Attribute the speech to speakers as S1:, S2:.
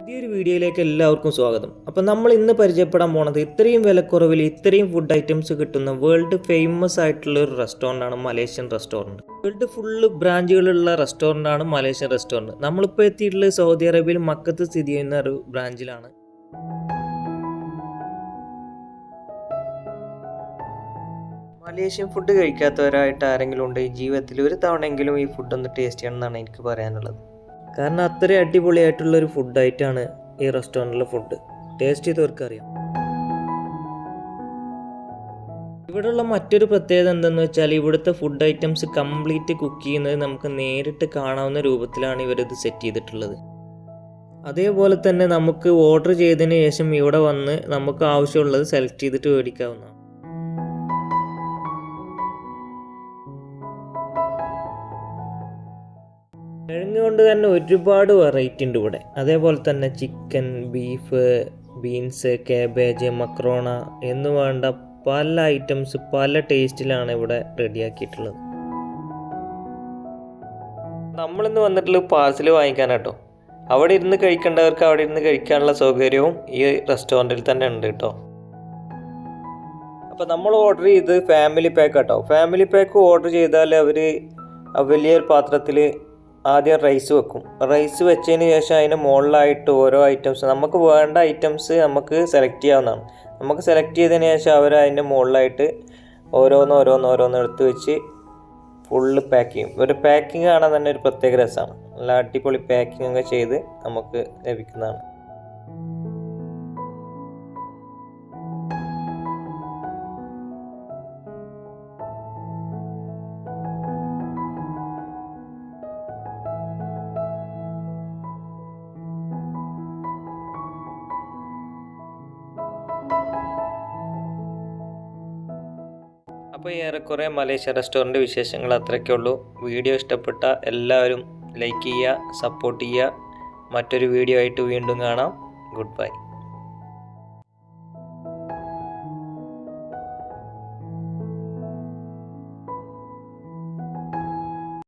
S1: പുതിയൊരു വീഡിയോയിലേക്ക് എല്ലാവർക്കും സ്വാഗതം. അപ്പോൾ നമ്മൾ ഇന്ന് പരിചയപ്പെടാൻ പോണത് ഇത്രയും വിലക്കുറവിൽ ഇത്രയും ഫുഡ് ഐറ്റംസ് കിട്ടുന്ന വേൾഡ് ഫേമസ് ആയിട്ടുള്ള ഒരു റെസ്റ്റോറന്റ് ആണ് മലേഷ്യൻ റെസ്റ്റോറന്റ് വേൾഡ് ഫുള്ള് ബ്രാഞ്ചുകളുള്ള റെസ്റ്റോറന്റ് ആണ് മലേഷ്യൻ റെസ്റ്റോറന്റ് നമ്മളിപ്പോൾ എത്തിയിട്ടുള്ള സൗദി അറേബ്യയിൽ മക്കത്ത് സ്ഥിതി ചെയ്യുന്ന ഒരു ബ്രാഞ്ചിലാണ്. മലേഷ്യൻ ഫുഡ് കഴിക്കാത്തവരായിട്ട് ആരെങ്കിലും ഉണ്ടെങ്കിൽ ജീവിതത്തിൽ ഒരു തവണയെങ്കിലും ഈ ഫുഡ് ഒന്ന് ടേസ്റ്റ് ചെയ്യണം എന്നാണ് എനിക്ക് പറയാനുള്ളത്. കാരണം അത്രയും അടിപൊളിയായിട്ടുള്ള ഒരു ഫുഡ് ആണ് ഈ റെസ്റ്റോറന്റിലെ ഫുഡ് ടേസ്റ്റ് ചെയ്തവർക്ക് അറിയാം. ഇവിടെയുള്ള മറ്റൊരു പ്രത്യേകത എന്തെന്ന് വെച്ചാൽ ഇവിടുത്തെ ഫുഡ് ഐറ്റംസ് കംപ്ലീറ്റ് കുക്ക് ചെയ്യുന്നത് നമുക്ക് നേരിട്ട് കാണാവുന്ന രൂപത്തിലാണ് ഇവരിത് സെറ്റ് ചെയ്തിട്ടുള്ളത്. അതേപോലെ തന്നെ നമുക്ക് ഓർഡർ ചെയ്തതിന് ശേഷം ഇവിടെ വന്ന് നമുക്ക് ആവശ്യമുള്ളത് സെലക്ട് ചെയ്തിട്ട് മേടിക്കാവുന്നതാണ് കിഴങ്ങ് കൊണ്ട് തന്നെ ഒരുപാട് വെറൈറ്റി ഉണ്ട് ഇവിടെ. അതേപോലെ തന്നെ chicken beef beans cabbage macaroni എന്ന് വേണ്ട പല ഐറ്റംസ് പല ടേസ്റ്റിലാണ് ഇവിടെ റെഡിയാക്കിയിട്ടുള്ളത്. നമ്മളിന്ന് വന്നിട്ടുള്ള പാർസൽ വാങ്ങിക്കാനാട്ടോ. അവിടെ ഇരുന്ന് കഴിക്കേണ്ടവർക്ക് അവിടെ ഇരുന്ന് കഴിക്കാനുള്ള സൗകര്യവും ഈ റെസ്റ്റോറന്റിൽ തന്നെ ഉണ്ട് കേട്ടോ. അപ്പോൾ നമ്മൾ ഓർഡർ ചെയ്ത് ഫാമിലി പാക്ക് കേട്ടോ ഫാമിലി പാക്ക് ഓർഡർ ചെയ്താൽ അവർ വലിയൊരു പാത്രത്തിൽ ആദ്യം റൈസ് വെക്കും. റൈസ് വെച്ചതിന് ശേഷം അതിന് മുകളിലായിട്ട് ഓരോ ഐറ്റംസ് നമുക്ക് വേണ്ട ഐറ്റംസ് നമുക്ക് സെലക്ട് ചെയ്യാവുന്നതാണ്. നമുക്ക് സെലക്ട് ചെയ്തതിന് ശേഷം അവർ അതിന്റെ മുകളിലായിട്ട് ഓരോന്ന് ഓരോന്ന് ഓരോന്ന് എടുത്ത് വെച്ച് ഫുള്ള് പാക്ക് ചെയ്യും. ഒരു പാക്കിംഗ് കാണാൻ തന്നെ ഒരു പ്രത്യേക രസമാണ്. നല്ല അടിപൊളി പാക്കിംഗ് ഒക്കെ ചെയ്ത് നമുക്ക് ലഭിക്കുന്നതാണ്. അപ്പോൾ ഏറെക്കുറെ മലേഷ്യ റെസ്റ്റോറന്റ് വിശേഷങ്ങൾ അത്രയ്ക്കേ ഉള്ളൂ. വീഡിയോ ഇഷ്ടപ്പെട്ട എല്ലാവരും ലൈക്ക് ചെയ്യുക സപ്പോർട്ട് ചെയ്യുക. മറ്റൊരു വീഡിയോ ആയിട്ട് വീണ്ടും കാണാം. Good bye